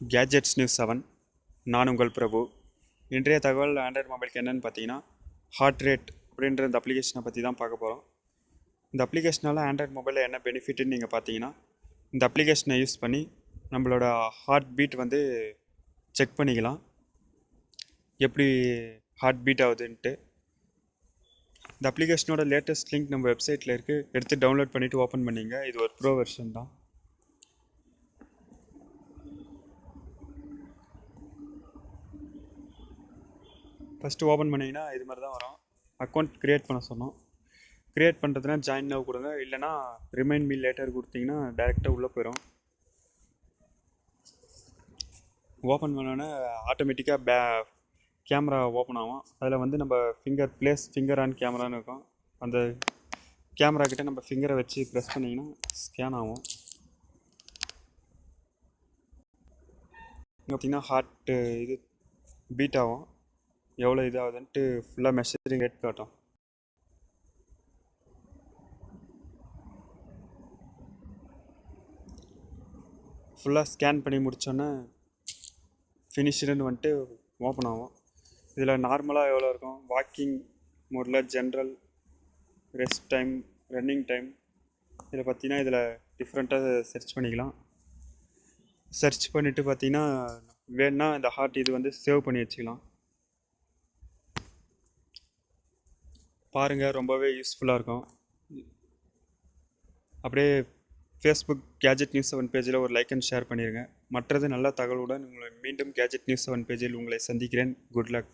Gadgets news seven நான் உங்கள் பிரபு. இன்றைய தகவல் ஆண்ட்ராய்டு மொபைலுக்கு என்னென்னு பார்த்தீங்கன்னா ஹார்ட் ரேட் அப்படின்ற இந்த அப்ளிகேஷனை பற்றி தான் பார்க்க போகிறோம் இந்த அப்ளிகேஷனால் ஆண்ட்ராய்டு மொபைலில் என்ன பெனிஃபிட்னு நீங்கள் பார்த்தீங்கன்னா இந்த அப்ளிகேஷனை யூஸ் பண்ணி நம்மளோட ஹார்ட் பீட் வந்து செக் பண்ணிக்கலாம். எப்படி ஹார்ட் பீட் ஆகுதுன்ட்டு. இந்த அப்ளிகேஷனோட லேட்டஸ்ட் லிங்க் நம்ம வெப்சைட்டில் இருக்குது எடுத்து டவுன்லோட் பண்ணிவிட்டு ஓப்பன் பண்ணிங்க. இது ஒரு ப்ரோ வெர்ஷன் தான். ஃபஸ்ட்டு ஓப்பன் பண்ணிங்கன்னா இது மாதிரி தான் வரும். அக்கௌண்ட் க்ரியேட் பண்ண சொன்னோம். க்ரியேட் பண்ணுறதுனா ஜாயின் லவ் கொடுங்க. இல்லைனா ரிமைண்ட் மீ லேட்டர் கொடுத்தீங்கன்னா டேரெக்டாக உள்ளே போயிடும் ஓப்பன் பண்ணோன்னே ஆட்டோமேட்டிக்காக பே கேமரா ஓப்பன் ஆகும். அதில் வந்து நம்ம ஃபிங்கர் ப்ளேஸ் ஃபிங்கர் ஆன் கேமரான்னு இருக்கும். அந்த கேமரா கிட்டே நம்ம ஃபிங்கரை வச்சு ப்ரெஸ் பண்ணிங்கன்னா ஸ்கேன் ஆகும். இங்கே பார்த்தீங்கன்னா ஹார்ட்டு இது பீட் ஆகும். எவ்வளோ இதாகுதுன்ட்டு ஃபுல்லாக மெஷரிங் ரேட் காட்டும். ஃபுல்லாக ஸ்கேன் பண்ணி முடித்தோன்னே ஃபினிஷ்டுன்னு வந்துட்டு ஓப்பன் ஆகும். இதில் நார்மலாக எவ்வளோ இருக்கும்? வாக்கிங் மோடில் general rest time running time இதில் பார்த்தீங்கன்னா இதில் டிஃப்ரெண்ட்டாக சர்ச் பண்ணிக்கலாம். சர்ச் பண்ணிவிட்டு பார்த்தீங்கன்னா வேணுன்னா இந்த ஹார்ட் இது வந்து சேவ் பண்ணி வச்சுக்கலாம். பாருங்கள் ரொம்பவே யூஸ்ஃபுல்லாக இருக்கும். அப்படியே ஃபேஸ்புக் கேஜெட் நியூஸ் செவன் பேஜில் ஒரு லைக் அண்ட் ஷேர் பண்ணிடுங்க மற்றது நல்ல தகவலுடன் உங்களை மீண்டும் கேஜெட் நியூஸ் செவன் பேஜில் உங்களை சந்திக்கிறேன். Good luck